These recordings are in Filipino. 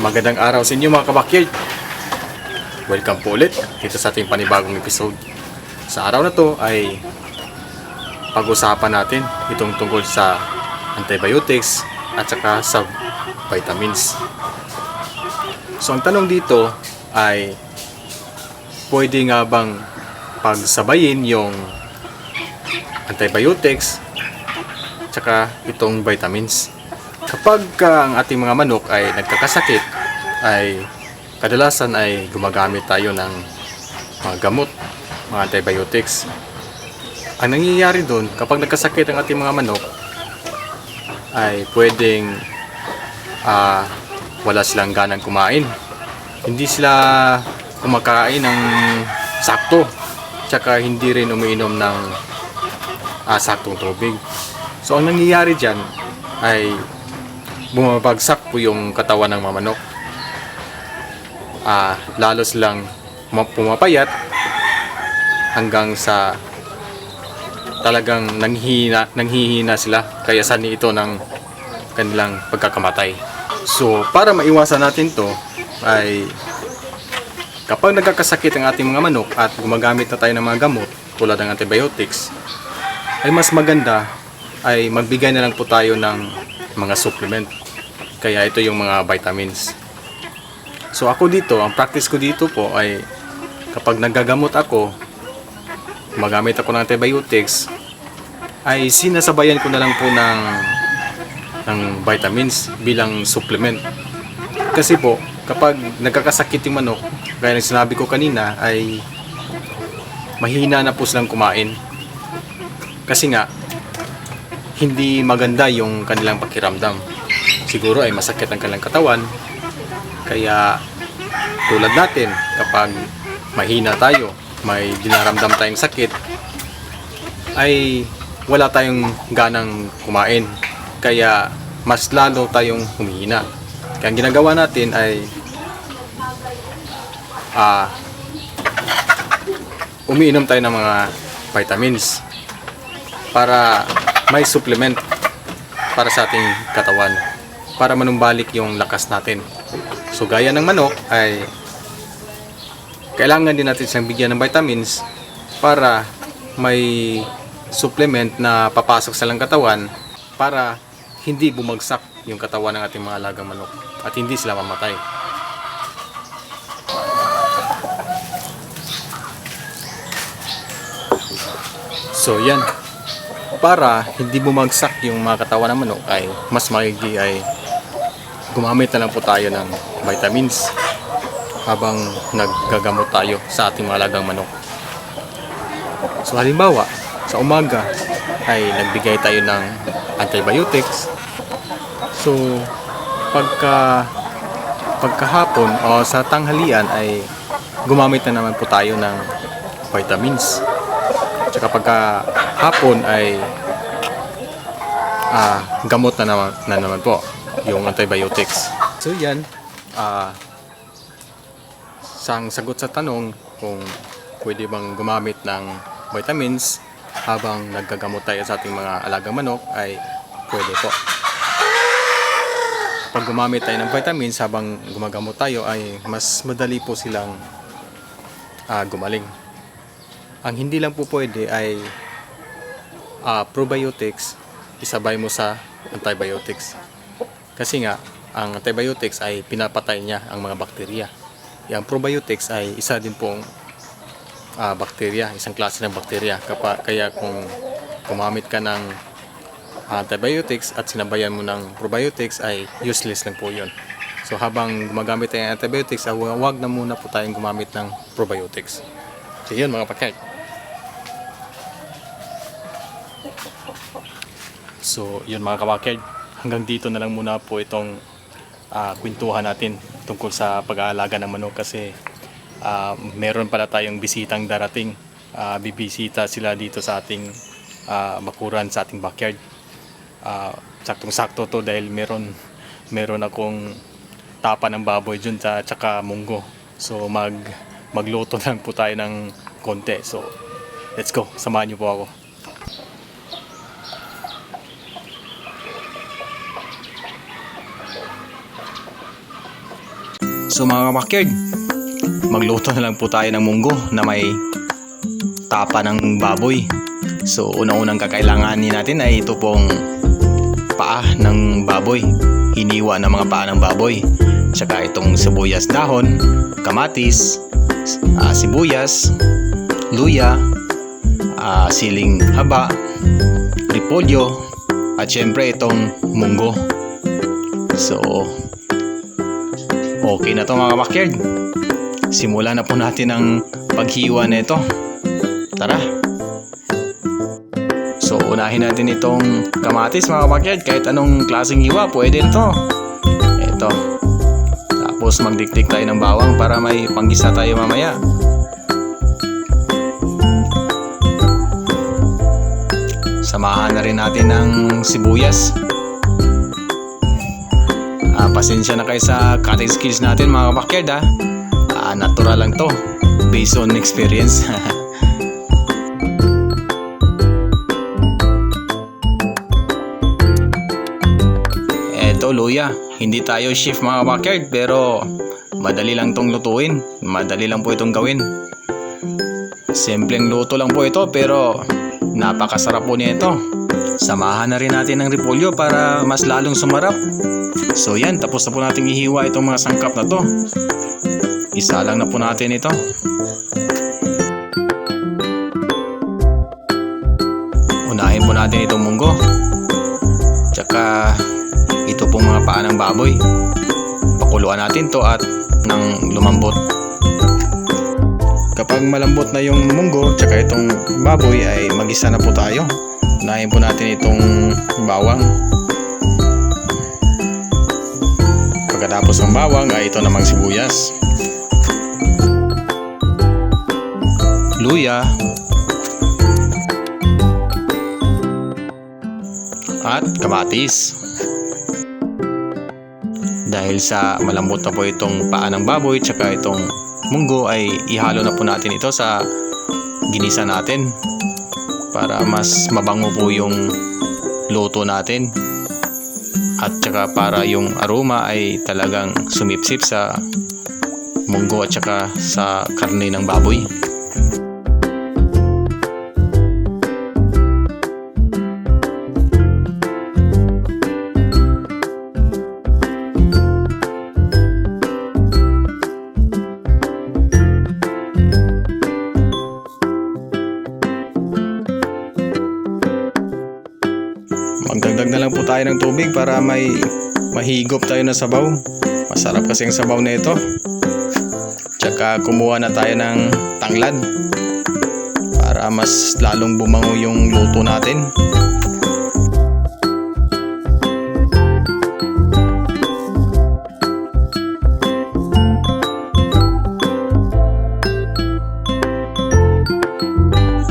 Magandang araw sa inyo mga kabakyard. Welcome po ulit dito sa ating panibagong episode. Sa araw na to ay pag-usapan natin itong tungkol sa antibiotics at saka sa vitamins. So ang tanong dito ay pwede nga bang pagsabayin yung antibiotics tsaka itong vitamins. Kapag ka ang ating mga manok ay nagkakasakit, ay kadalasan ay gumagamit tayo ng mga gamot, mga antibiotics. Ang nangyayari doon, kapag nagkasakit ang ating mga manok, ay pwedeng ah, wala silang ganang kumain. Hindi sila kumakain ng sakto. Tsaka hindi rin umiinom ng ah, saktong tubig. So ang nangyayari dyan ay bumabagsak po yung katawan ng mamanok. Ah, lalo silang ma- pumapayat hanggang sa talagang nanghihina, nanghihina sila kaya sani ito ng kanilang pagkakamatay. So, para maiwasan natin to ay kapag nagkakasakit ang ating mga manok at gumagamit na tayo ng mga gamot tulad ng antibiotics, ay mas maganda ay magbigay na lang po tayo ng mga supplement. Kaya ito yung mga vitamins. So ako dito, ang practice ko dito po ay kapag nagagamot ako, magamit ako ng antibiotics, ay sinasabayan ko na lang po ng ng vitamins bilang supplement. Kasi po, kapag nagkakasakit yung manok, gaya ng sinabi ko kanina, ay mahina na po silang kumain. Kasi nga, hindi maganda yung kanilang pakiramdam. Siguro ay masakit ang kanilang katawan. Kaya tulad natin, kapag mahina tayo, may dinaramdam tayong sakit, ay wala tayong ganang kumain. Kaya mas lalo tayong humihina. Kaya ang ginagawa natin ay ah umiinom tayo ng mga vitamins para may supplement para sa ating katawan para manumbalik yung lakas natin. So gaya ng manok ay kailangan din natin siyang bigyan ng vitamins para may supplement na papasok sa lang katawan para hindi bumagsak yung katawan ng ating mga alagang manok at hindi sila mamatay. So yan, para hindi bumagsak yung mga katawan ng manok ay mas maigi ay gumamit na lang po tayo ng vitamins habang naggagamot tayo sa ating mga alagang manok. So halimbawa, sa umaga ay nagbigay tayo ng antibiotics. So pagka pagkahapon o sa tanghalian ay gumamit na naman po tayo ng vitamins. Tsaka pagka hapon ay ah, gamot na naman, na naman po yung antibiotics. So yan, ah sang sagot sa tanong kung pwede bang gumamit ng vitamins habang naggagamot tayo sa ating mga alagang manok ay pwede po. Pag gumamit tayo ng vitamins habang gumagamot tayo ay mas madali po silang ah, gumaling. Ang hindi lang po pwede ay ah, probiotics isabay mo sa antibiotics. Kasi nga, ang antibiotics ay pinapatay niya ang mga bakterya. Yung probiotics ay isa din pong ah, bakterya, isang klase ng bakterya. Kapa, kaya kung gumamit ka ng antibiotics at sinabayan mo ng probiotics ay useless lang po yun. So habang gumagamit tayo ng antibiotics, ah, huwag na muna po tayong gumamit ng probiotics. So yun mga pakay. So yun mga kabakid, hanggang dito na lang muna po itong ah, kwentuhan natin tungkol sa pag-aalaga ng manok kasi ah, meron pala tayong bisitang darating. Ah, bibisita sila dito sa ating ah, bakuran sa ating backyard. Ah, saktong-sakto to dahil meron meron akong tapa ng baboy dyan sa tsaka munggo. So mag magluto lang po tayo ng konti. So let's go. Samahan niyo po ako. So mga kabakyard, magluto na lang po tayo ng munggo na may tapa ng baboy. So unang-unang kakailanganin natin ay ito pong paa ng baboy. Hiniwa ng mga paa ng baboy. Tsaka itong sibuyas dahon, kamatis, ah, sibuyas, luya, ah, siling haba, repolyo, at syempre itong munggo. So, okay na to mga backyard. Simulan na po natin ang paghiwa nito. Tara! So, unahin natin itong kamatis mga backyard. Kahit anong klaseng hiwa, pwede ito. Ito. Tapos magdikdik tayo ng bawang para may panggisa tayo mamaya. Samahan na rin natin ng sibuyas. Ah, pasensya na kayo sa cutting skills natin mga kabakyard ha. Ah, natural lang to. Based on experience. Eto luya, hindi tayo chef mga kabakyard pero madali lang tong lutuin. Madali lang po itong gawin. Simpleng luto lang po ito pero napakasarap po nito. Samahan na rin natin ng repolyo para mas lalong sumarap. So yan, tapos na po natin ihiwa itong mga sangkap na to. Isa lang na po natin ito. Unahin po natin itong munggo. Tsaka ito pong mga paa ng baboy. Pakuluan natin to at nang lumambot. Kapag malambot na yung munggo tsaka itong baboy ay magisa na po tayo. Unahin po natin itong bawang. Pagkatapos ng bawang ay ito namang sibuyas. Luya. At kamatis. Dahil sa malambot na po itong paa ng baboy tsaka itong munggo ay ihalo na po natin ito sa ginisa natin para mas mabango po yung luto natin at tsaka para yung aroma ay talagang sumipsip sa munggo at tsaka sa karne ng baboy. Magdagdag na lang po tayo ng tubig para may mahigop tayo na sabaw. Masarap kasi ang sabaw na ito. Tsaka kumuha na tayo ng tanglad para mas lalong bumango yung luto natin.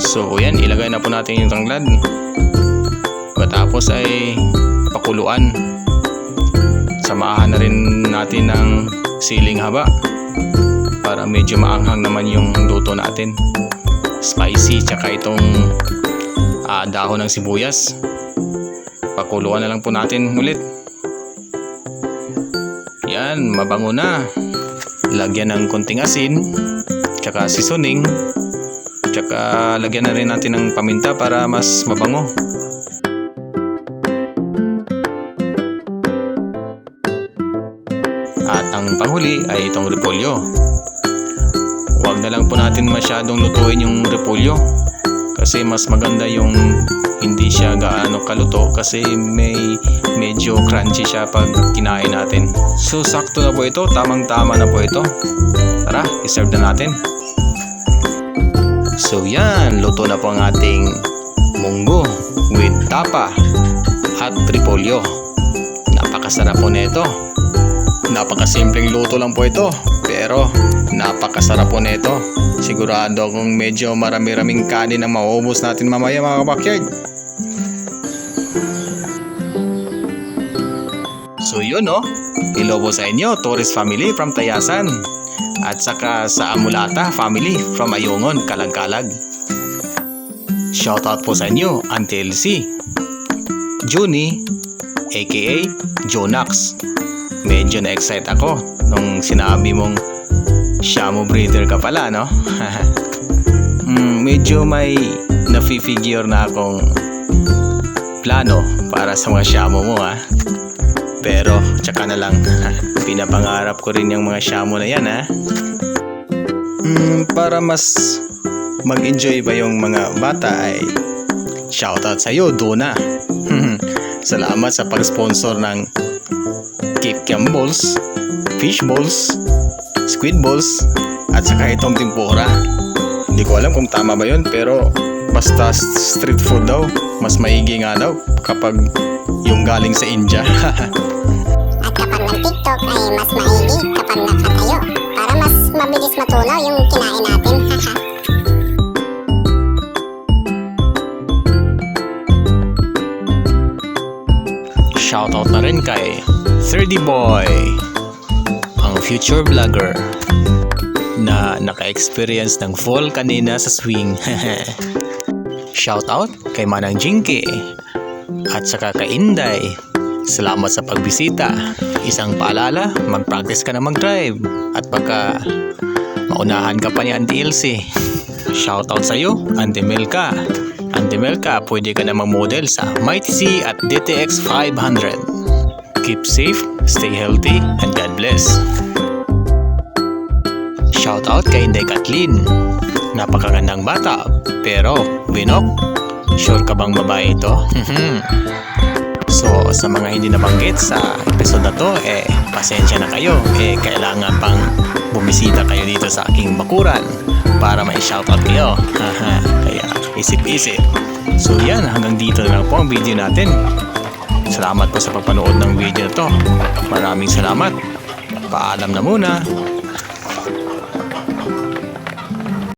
So yan, ilagay na po natin yung tanglad. Pagkatapos ay pakuluan. Samahan na rin natin ng siling haba para medyo maanghang naman yung luto natin. Spicy tsaka itong ah, dahon ng sibuyas. Pakuluan na lang po natin ulit. Yan, mabango na. Lagyan ng konting asin, tsaka seasoning, tsaka lagyan na rin natin ng paminta para mas mabango. At ang panghuli ay itong repolyo. Huwag na lang po natin masyadong lutuin yung repolyo. Kasi mas maganda yung hindi siya gaano kaluto kasi may medyo crunchy siya pag kinain natin. So sakto na po ito, tamang tama na po ito. Tara, iserve na natin. So yan, luto na po ang ating munggo with tapa at repolyo. Napakasarap po nito. Napakasimpleng luto lang po ito. Pero napakasarap po nito. Sigurado kung medyo marami-raming kanin ang mauubos natin mamaya mga kabakyard. So yun no, hello po sa inyo, Torres family from Tayasan. At saka sa Amulata family from Ayungon, Kalagkalag. Shoutout po sa inyo, Auntie Elsie, Junie, aka Jonax, medyo na-excite ako nung sinabi mong Shamu breeder ka pala, no? mm, medyo may nafi-figure na akong plano para sa mga Shamu mo, ha? Pero, tsaka na lang, pinapangarap ko rin yung mga Shamu na yan, ha? Mm, para mas mag-enjoy ba yung mga bata ay shoutout sa iyo, Duna. Salamat sa pag-sponsor ng Cam Balls, Fish Balls, Squid Balls, at saka itong tempura. Hindi ko alam kung tama ba yun pero basta street food daw, mas maigi nga daw kapag yung galing sa India. At kapag nag-TikTok ay mas maigi kapag nakatayo para mas mabilis matunaw yung kinain natin. Shoutout na rin kay 30 Boy, ang future vlogger na naka-experience ng fall kanina sa swing. Shoutout kay Manang Jinky at saka kay Inday. Salamat sa pagbisita. Isang paalala, mag-practice ka na mag-drive at baka maunahan ka pa ni Auntie Ilse. Shoutout sa iyo, Auntie Melka. Auntie Melka, pwede ka na mag-model sa Mighty C at DTX 500. Keep safe, stay healthy, and God bless. Shoutout kay Inday Kathleen. Napakagandang bata, pero binok. Sure ka bang babae ito? so, sa mga hindi nabanggit sa episode na to, eh, pasensya na kayo. Eh, kailangan pang bumisita kayo dito sa aking bakuran para may shoutout kayo. Haha, Kaya, isip-isip. So, yan. Hanggang dito na lang po ang video natin. Salamat po sa pagpanood ng video na to. Maraming salamat. Paalam na muna.